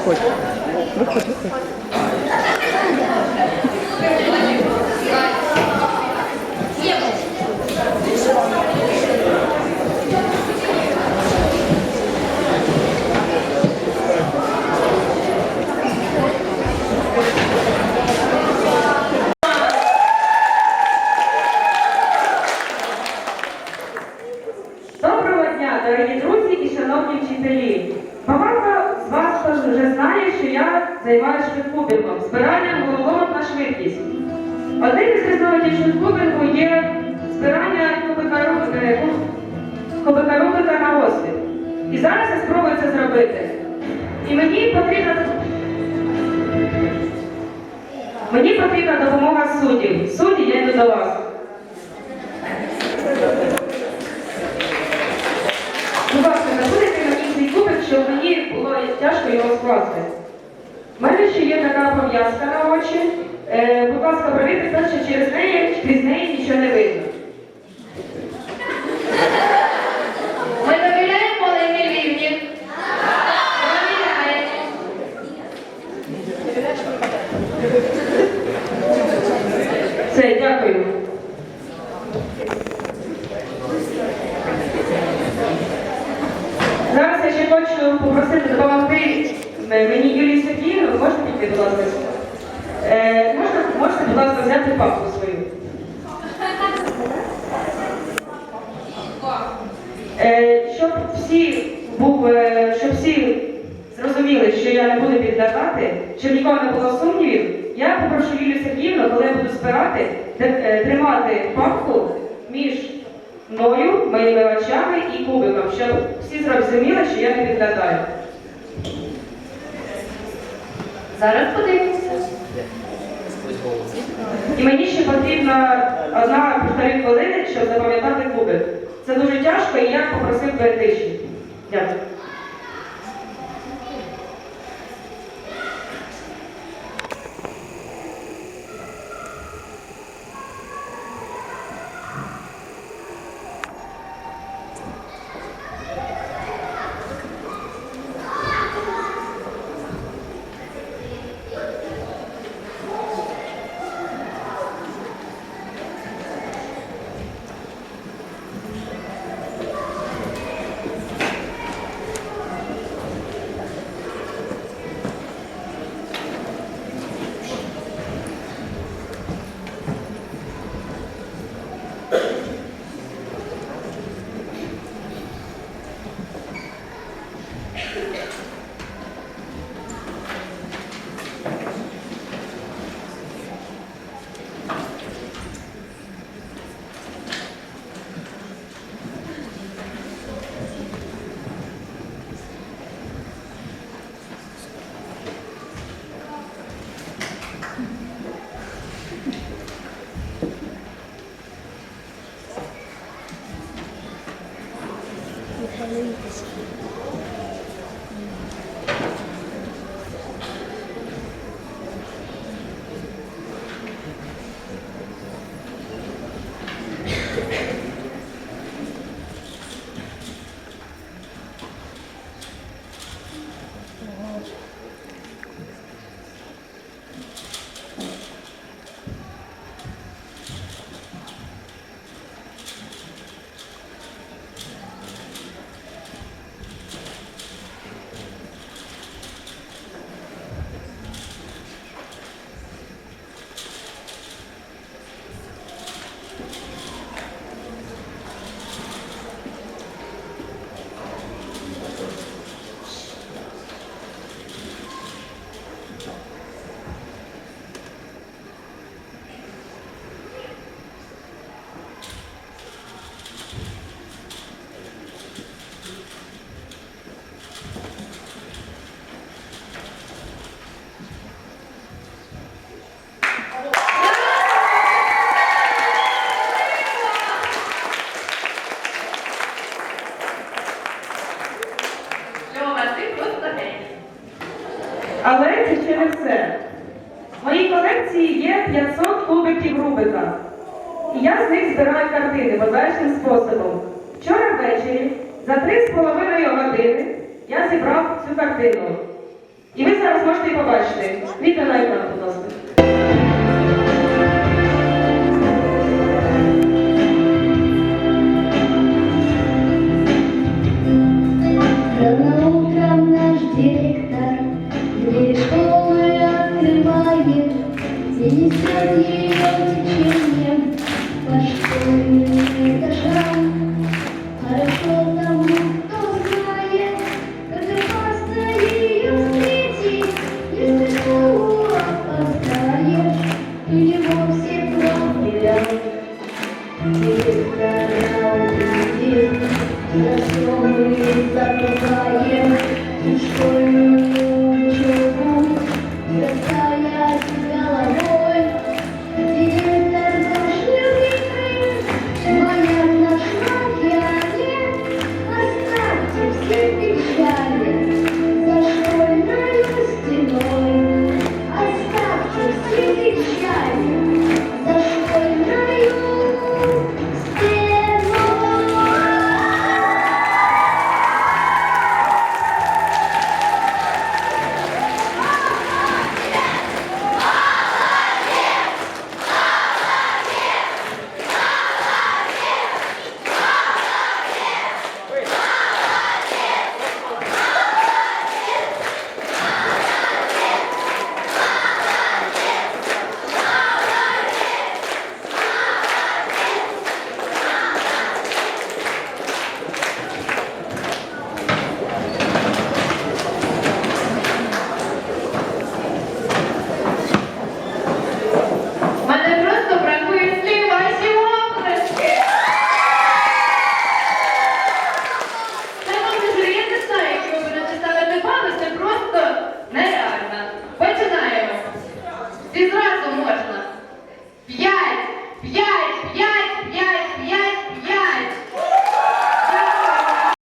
Виходь. Виходь, виходь. Я займаюся швидкубінгом, збиранням головоломок на швидкість. Одним із різновидів швидкубінгу є збирання Рубика на освіт. І зараз я спробую це зробити. І мені потрібна мені потрібна допомога суддів. Судді, я йду до вас. Будь ласка, забудете мені цей кубик, щоб мені було тяжко його скласти. У мене ще є така пов'язка на очі. Е, будь ласка, провірте перше через неї, крізь неї нічого не видно. Ми довіряємо Олені Лівні. Все, дякую. Зараз я ще хочу попросити допомогти мені Юлії Сергіївну. Можете піти, будь ласка? Е, можна, можете, будь ласка, взяти папку свою. Е, щоб всі був, е, щоб всі зрозуміли, що я не буду підглядати, щоб нікого не було сумнівів, я попрошу Юлію Сергіївну, коли я буду збирати, де- е, тримати папку між мною, моїми очами і кубиком, щоб всі зрозуміли, що я не підглядаю. Зараз подивимося. І мені ще потрібна одна-півтори хвилини, щоб запам'ятати кубик. Це дуже тяжко, і я попросив перетичні. Дякую. Ще не все. В моїй колекції є 500 кубиків Рубика. І я з них збираю картини подальшим способом. Вчора ввечері за 3,5 години я зібрав цю картину. І ви зараз можете її побачити. Віта на екран, будь ласка. То не